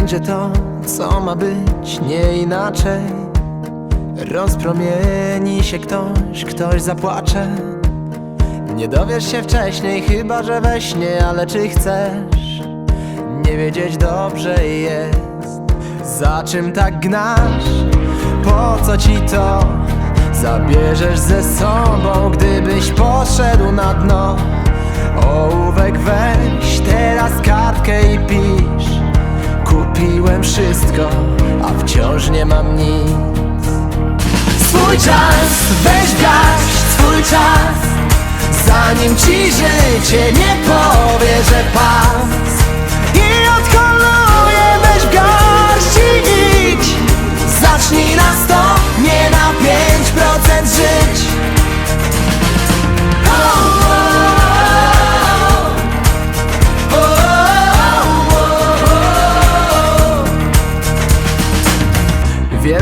będzie to, co ma być, nie inaczej. Rozpromieni się ktoś, ktoś zapłacze. Nie dowiesz się wcześniej, chyba że we śnie, ale czy chcesz? Nie wiedzieć dobrze jest, za czym tak gnasz? Po co ci to? Zabierzesz ze sobą, gdybyś poszedł na dno. Ołówek weź, teraz kartkę i pisz. Kupiłem wszystko, a wciąż nie mam nic. Swój czas, weź garść swój czas Zanim ci życie nie powie, że pas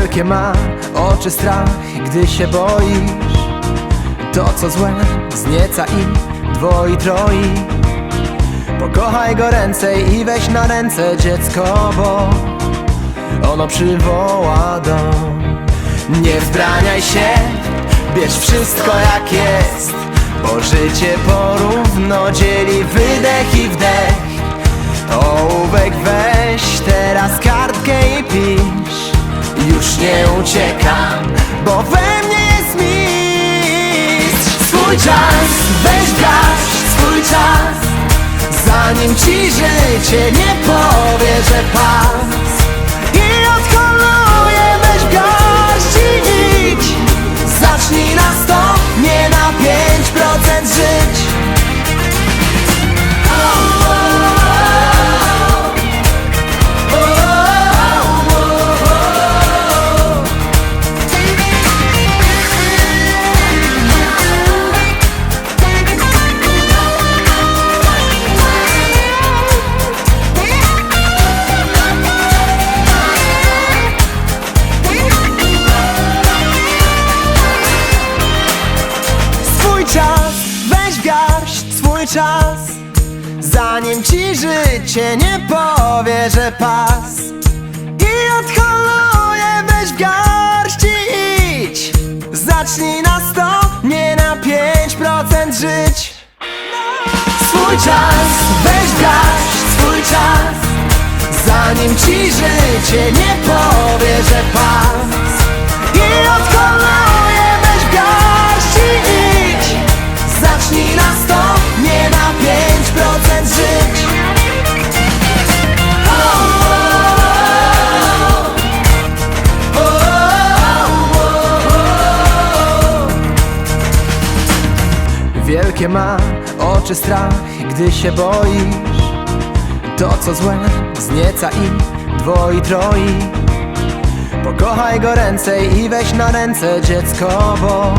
Wielkie ma oczy strach, gdy się boisz To co złe znieca i dwoi troi. Pokochaj go ręcej i weź na ręce dziecko, bo ono przywoła dom. Nie wzbraniaj się, bierz wszystko jak jest Bo życie porówno dzieli wydech i wdech. Ołówek weź, nie uciekam, bo we mnie jest mistrz. Swój czas, weź garść swój czas. Zanim ci życie nie powie, że pas swój czas. Zanim ci życie nie powie, że pas. I odholuje, weź w garść i idź Zacznij na sto, nie na pięć procent żyć. Swój czas, weź garść swój czas. Zanim ci życie Wielkie ma oczy strach, gdy się boisz. To co złe znieca i dwoi troi. Pokochaj go ręcej i weź na ręce dziecko, bo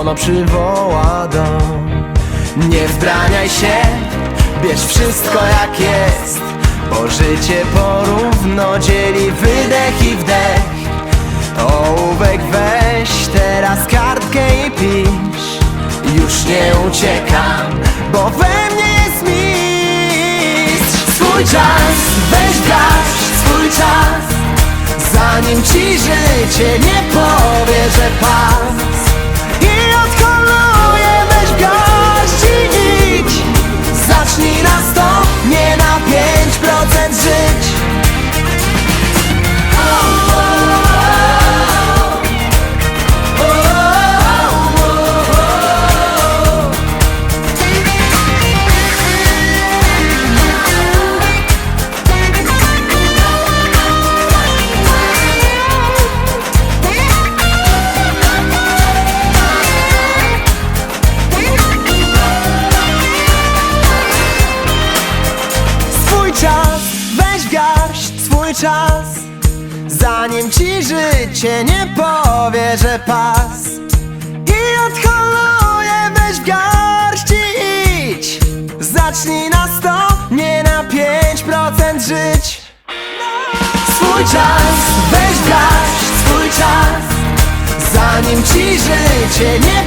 ono przywoła dom. Nie wzbraniaj się, bierz wszystko jak jest Bo życie porówno dzieli wydech i wdech. Ołówek weź, teraz Swój czas, weź garść swój czas. Zanim ci życie nie powie, że pas swój czas Zanim ci życie nie powie, że pas. I odholuje, weź w garść i idź. Zacznij na sto, nie na pięć procent żyć. Swój czas, weź garść swój czas Zanim ci życie nie